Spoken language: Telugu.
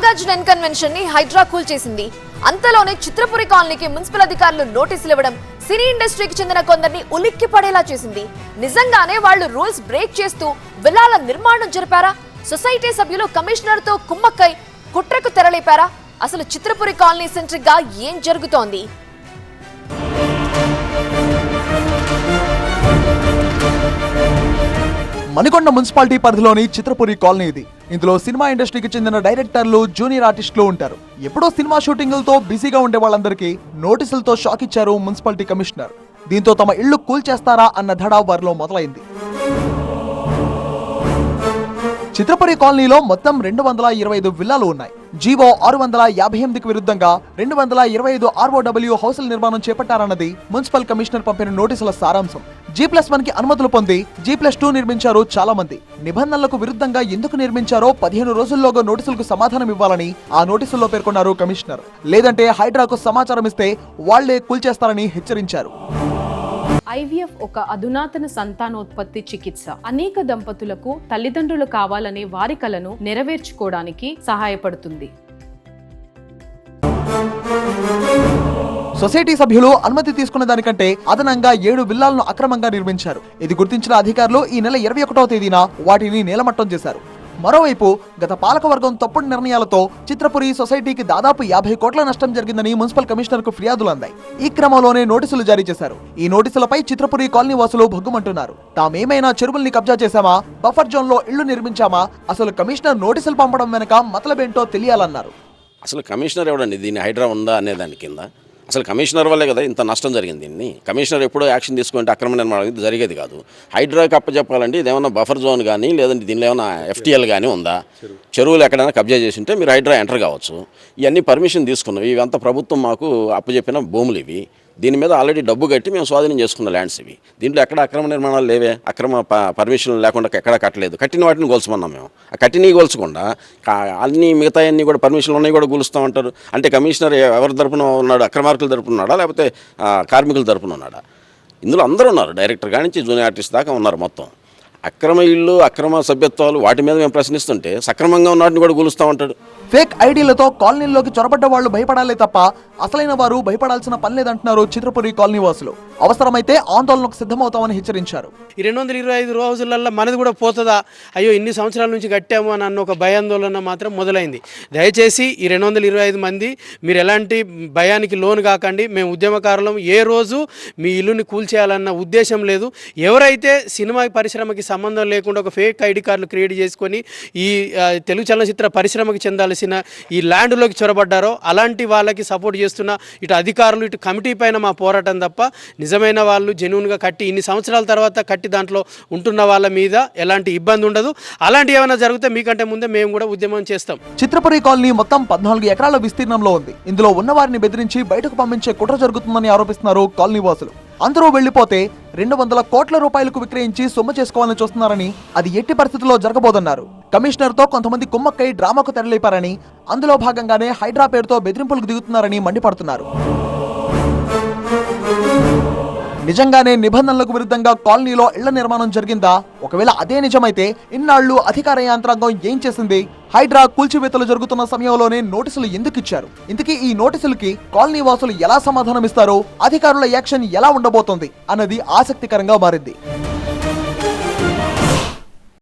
నాగార్జున కన్వెన్షన్ని హైడ్రా కూల్ చేసింది. అంతలోనే చిత్రపురి కాలనీకి మున్సిపల్ అధికారులు నోటీసులు ఇవ్వడం సినీ ఇండస్ట్రీకి చెందిన కొందరిని ఉలిక్కి పడేలా చేసింది. నిజంగానే వాళ్ళు రూల్స్ బ్రేక్ చేస్తూ విలాల నిర్మాణం జరిపారా? సొసైటీ సభ్యులు కమిషనర్తో కుమ్మక్కై కుట్రకు తెరలేపారా? అసలు చిత్రపురి కాలనీ సెంట్రిక్గా ఏం జరుగుతోంది? మణికొండ మున్సిపాలిటీ పరిధిలోని చిత్రపురి కాలనీ ఇది ఇందులో సినిమా ఇండస్ట్రీకి చెందిన డైరెక్టర్లు జూనియర్ ఆర్టిస్టులు ఉంటారు. ఎప్పుడో సినిమా షూటింగులతో బిజీగా ఉండే వాళ్ళందరికీ నోటీసులతో షాక్ ఇచ్చారు మున్సిపాలిటీ కమిషనర్. దీంతో తమ ఇళ్ళు కూల్ చేస్తారా అన్న ధడా వారిలో మొదలైంది. చిత్రపురి కాలనీలో మొత్తం రెండు వందల ఇరవై ఐదు విల్లాలు ఉన్నాయి. జీవో ఆరు వందల యాభై ఎనిమిదికి విరుద్ధంగా రెండు వందల ఇరవై ఐదు ఆర్ఓడబ్ల్యూ హౌసుల నిర్మాణం చేపట్టారన్నది మున్సిపల్ కమిషనర్ పంపిన నోటీసుల సారాంశం. జీ ప్లస్ వన్కి అనుమతులు పొంది జీ ప్లస్ టూ నిర్మించారు చాలా మంది నిబంధనలకు విరుద్ధంగా ఎందుకు నిర్మించారో పదిహేను రోజుల్లోగా నోటీసులకు సమాధానం ఇవ్వాలని ఆ నోటీసుల్లో పేర్కొన్నారు కమిషనర్. లేదంటే హైడ్రాకు సమాచారం ఇస్తే వాళ్ళే కూల్చేస్తారని హెచ్చరించారు. ఐవీఎఫ్ ఒక అధునాతన సంతానోత్పత్తి చికిత్స. అనేక దంపతులకు తల్లిదండ్రులు కావాలనే వారి కలను నెరవేర్చుకోవడానికి సహాయపడుతుంది. సొసైటీ సభ్యులు అనుమతి తీసుకున్న దానికంటే అదనంగా ఏడు విల్లాలను అక్రమంగా నిర్మించారు. ఇది గుర్తించిన అధికారులు ఈ నెల ఇరవై ఒకటో తేదీన వాటిని నేలమట్టం చేశారు. మరోవైపు గత పాలకవర్గం తప్పుడు నిర్ణయాలతో చిత్రపురి సొసైటీకి దాదాపు యాభై కోట్ల నష్టం జరిగిందని మున్సిపల్ కమిషనర్కు ఫిర్యాదులు అందాయి. ఈ క్రమంలోనే నోటీసులు జారీ చేశారు. ఈ నోటీసులపై చిత్రపురి కాలనీ వాసులు భగ్గుమంటున్నారు. తామేమైనా చెరువుల్ని కబ్జా చేశామా? బఫర్ జోన్లో ఇళ్ళు నిర్మించామా? అసలు కమిషనర్ నోటీసులు పంపడం వెనక మతలబేంటో తెలియాలన్నారు. అసలు కమిషనర్ ఎవడండి? దీన్ని హైడ్రా ఉందా అనే దాని కింద? అసలు కమిషనర్ వల్లే కదా ఇంత నష్టం జరిగింది దీన్ని. కమిషనర్ ఎప్పుడో యాక్షన్ తీసుకుంటే అక్రమ నిర్మాణం జరిగేది కాదు. హైడ్రాకి అప్పచెప్పాలంటే ఇది ఏమన్నా బఫర్ జోన్ కానీ లేదంటే దీనిలో ఏమైనా ఎఫ్టీఎల్ కానీ ఉందా? చెరువులు ఎక్కడైనా కబ్జా చేసి ఉంటే మీరు హైడ్రా ఎంటర్ కావచ్చు. ఇవన్నీ పర్మిషన్ తీసుకున్నాం ఇవంతా ప్రభుత్వం మాకు అప్పచెప్పిన భూములు ఇవి. దీని మీద ఆల్రెడీ డబ్బు కట్టి మేము స్వాధీనం చేసుకున్న ల్యాండ్స్ ఇవి. దీంట్లో ఎక్కడ అక్రమ నిర్మాణాలు లేవే? అక్రమ ప- పర్మిషన్ లేకుండా ఎక్కడ కట్టలేదు. కట్టిన వాటిని గోల్చమన్నాం మేము. ఆ కట్టినవి గోల్చకుండా అన్ని మిగతా అన్ని కూడా పర్మిషన్లు ఉన్నాయి కూడా గోలుస్తామంటారు అంటే కమిషనర్ ఎవరి తరపున ఉన్నాడు? అక్రమార్కుల తరపున ఉన్నాడా? లేకపోతే కార్మికుల తరపున ఉన్నాడా? ఇందులో అందరూ ఉన్నారు. డైరెక్టర్ కానించి జూనియర్ ఆర్టిస్ట్ దాకా ఉన్నారు మొత్తం. అక్రమ ఇల్లు అక్రమ సభ్యత్వాలు వాటి మీద మేము ప్రశ్నిస్తుంటే సక్రమంగా ఉన్న వాటిని కూడా గూలుస్తామంటాడు ఫేక్ ఐడీలతో కాలనీల్లోకి చొరబడ్డ వాళ్ళు భయపడాలే తప్ప అసలైన వారు భయపడాల్సిన పని లేదంటున్నారు చిత్రపురి కాలనీ వాసులు అవసరమైతే ఆందోళనకు సిద్ధమవుతామని హెచ్చరించారు. ఈ రెండు వందల ఇరవై ఐదు రోజులల్లో మనది కూడా పోతుందా? అయ్యో ఇన్ని సంవత్సరాల నుంచి కట్టాము అని అన్న ఒక భయాందోళన మాత్రం మొదలైంది. దయచేసి ఈ రెండు వందల ఇరవై ఐదు మంది మీరు ఎలాంటి భయానికి లోను కాకండి. మేము ఉద్యమకారులం. ఏ రోజు మీ ఇల్లుని కూల్చేయాలన్న ఉద్దేశం లేదు. ఎవరైతే సినిమా పరిశ్రమకి సంబంధం లేకుండా ఒక ఫేక్ ఐడి కార్డులు క్రియేట్ చేసుకొని ఈ తెలుగు చలనచిత్ర పరిశ్రమకి చెందాల్సిన ఈ ల్యాండ్లోకి చొరబడ్డారో అలాంటి వాళ్ళకి సపోర్ట్ చేస్తున్న ఇటు అధికారులు ఇటు కమిటీ పైన మా పోరాటం తప్ప నిజమైన వాళ్ళు జెన్యున్గా కట్టి ఇన్ని సంవత్సరాల తర్వాత కట్టి దాంట్లో ఉంటున్న వాళ్ళ మీద ఎలాంటి ఇబ్బంది ఉండదు. అలాంటి ఏమైనా జరిగితే మీకంటే ముందే మేము కూడా ఉద్యమం చేస్తాం. చిత్రపురి కాలనీ మొత్తం పద్నాలుగు ఎకరాల విస్తీర్ణంలో ఉంది. ఇందులో ఉన్న వారిని బెదిరించి బయటకు పంపించే కుట్ర జరుగుతుందని ఆరోపిస్తున్నారు కాలనీ వాసులు అందరూ వెళ్ళిపోతే రెండు వందల కోట్ల రూపాయలకు విక్రయించి సొమ్ము చేసుకోవాలని చూస్తున్నారని అది ఎట్టి పరిస్థితుల్లో జరగబోదన్నారు. కమిషనర్తో కొంతమంది కుమ్మక్కై డ్రామాకు తెరలేపారని అందులో భాగంగానే హైడ్రా పేరుతో బెదిరింపులకు దిగుతున్నారని మండిపడుతున్నారు. నిజంగానే నిబంధనలకు విరుద్ధంగా కాలనీలో ఇళ్ళ నిర్మాణం జరిగిందా? ఒకవేళ అదే నిజమైతే ఇన్నాళ్ళు అధికార యంత్రాంగం ఏం చేసింది? హైడ్రా కూల్చివేతలు జరుగుతున్న సమయంలోనే నోటీసులు ఎందుకు ఇచ్చారు? ఇంతకీ ఈ నోటీసులకి కాలనీ వాసులు ఎలా సమాధానం ఇస్తారో అధికారుల యాక్షన్ ఎలా ఉండబోతోంది? అన్నది ఆసక్తికరంగా మారింది.